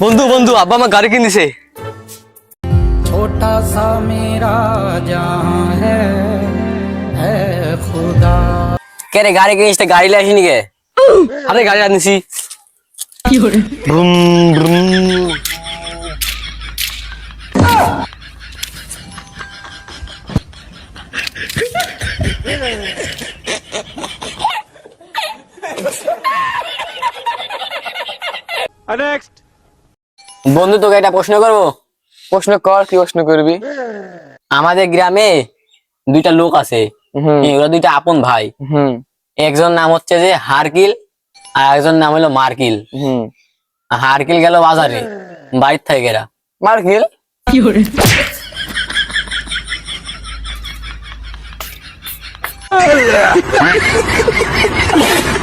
बंधु बंधु अब्बा मा गारी किंदी से छोटा सा मेरा जहाँ है है खुदा। कह रे गारी किंदी से गाड़ी लाई नहीं गए अरे गाड़ी लाई सी की होड़े ब्रुम ब्रुम नेक्स्ट বন্ধু তোকে একটা প্রশ্ন করব? প্রশ্ন কর কি প্রশ্ন করবি? আমাদের গ্রামে দুইটা লোক আছে। হুম। ওরা দুইটা আপন ভাই। হুম। একজন নাম হচ্ছে যে হারকিল আর একজন নাম হলো মার্কিল। হুম। হারকিল গেল বাজারে বাইর থেকে এরা। মার্কিল? কি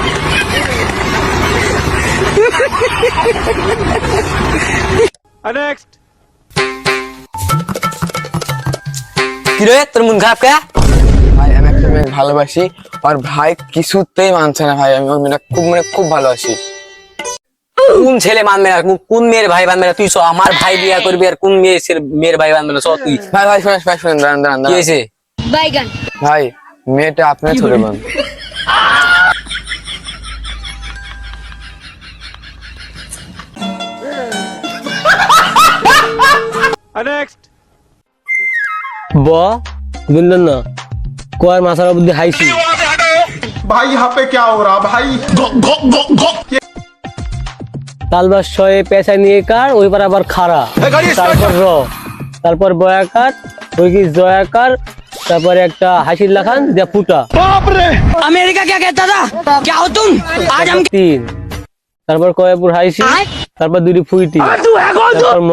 রে তোর মন খারাপ কে? ভাই আমি একটা মেয়ে ভালোবাসি আর ভাই কিছুতেই মানছে না ভাই আমি ওর মেয়েটা খুব মানে খুব ভালোবাসি। কোন ছেলে মানবে না কোন মেয়ের ভাই বানবে না? তুই চ আমার ভাই বিয়া করবি আর কোন মেয়ে মেয়ের ভাই বানবে না? চ তুই। ভাই ভাই শুনেন ভাই শুনেন দাঁড়ান দাঁড়ান কি হয়েছে? ভাই মেয়েটা আপনার ছোট বোন। ব বুঝলেন না কয় মাথার বুদ্ধি হাইছি भाई यहाँ पे क्या हो रहा भाई তালবার শয়ে পেঁচা নিয়ে কার ওই পার আবার খাড়া তারপর র তারপর বয়াকার ওই কি জয়াকার তারপরে একটা হাসির লাখান দিয়া ফুটা अमेरिका क्या कहता था क्या हो तुम आज हम তিন তারপর কয়াপুর হাইসি তারপর দুটি ফুইটি তারপর ম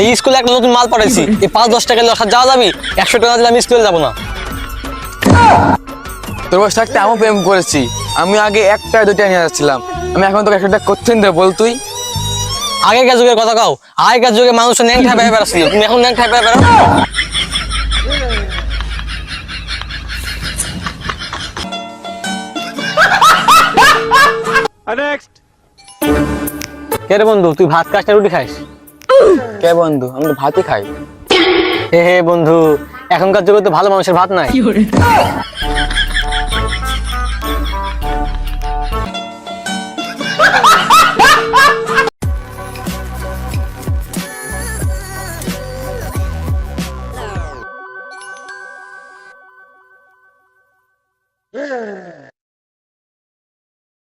এই স্কুলে একটা নতুন মাল পাঠাইছি। এই পাঁচ দশ টাকা দিলে যাওয়া যাবি একশো টাকা দিলে আমি স্কুলে যাব না। তোর বয়স থাকতে আমিও প্রেম করেছি। আমি আগে একটা দুইটা নিয়ে যাচ্ছিলাম। আমি এখন তোকে একটা করছেন দেবো বল তুই। আগেকার যুগের কথা কাও। আগেকার যুগে মানুষ ন্যাং খাই বেড়া বেড়াচ্ছিল। তুমি এখন ন্যাং খাই বেড়া বেড়া কে রে বন্ধু তুই ভাত না রুটি খাইস? কে বন্ধু? আমি তো ভাতই খাই। হে হে বন্ধু এখনকার যুগে তো ভালো মানুষের ভাত নাই।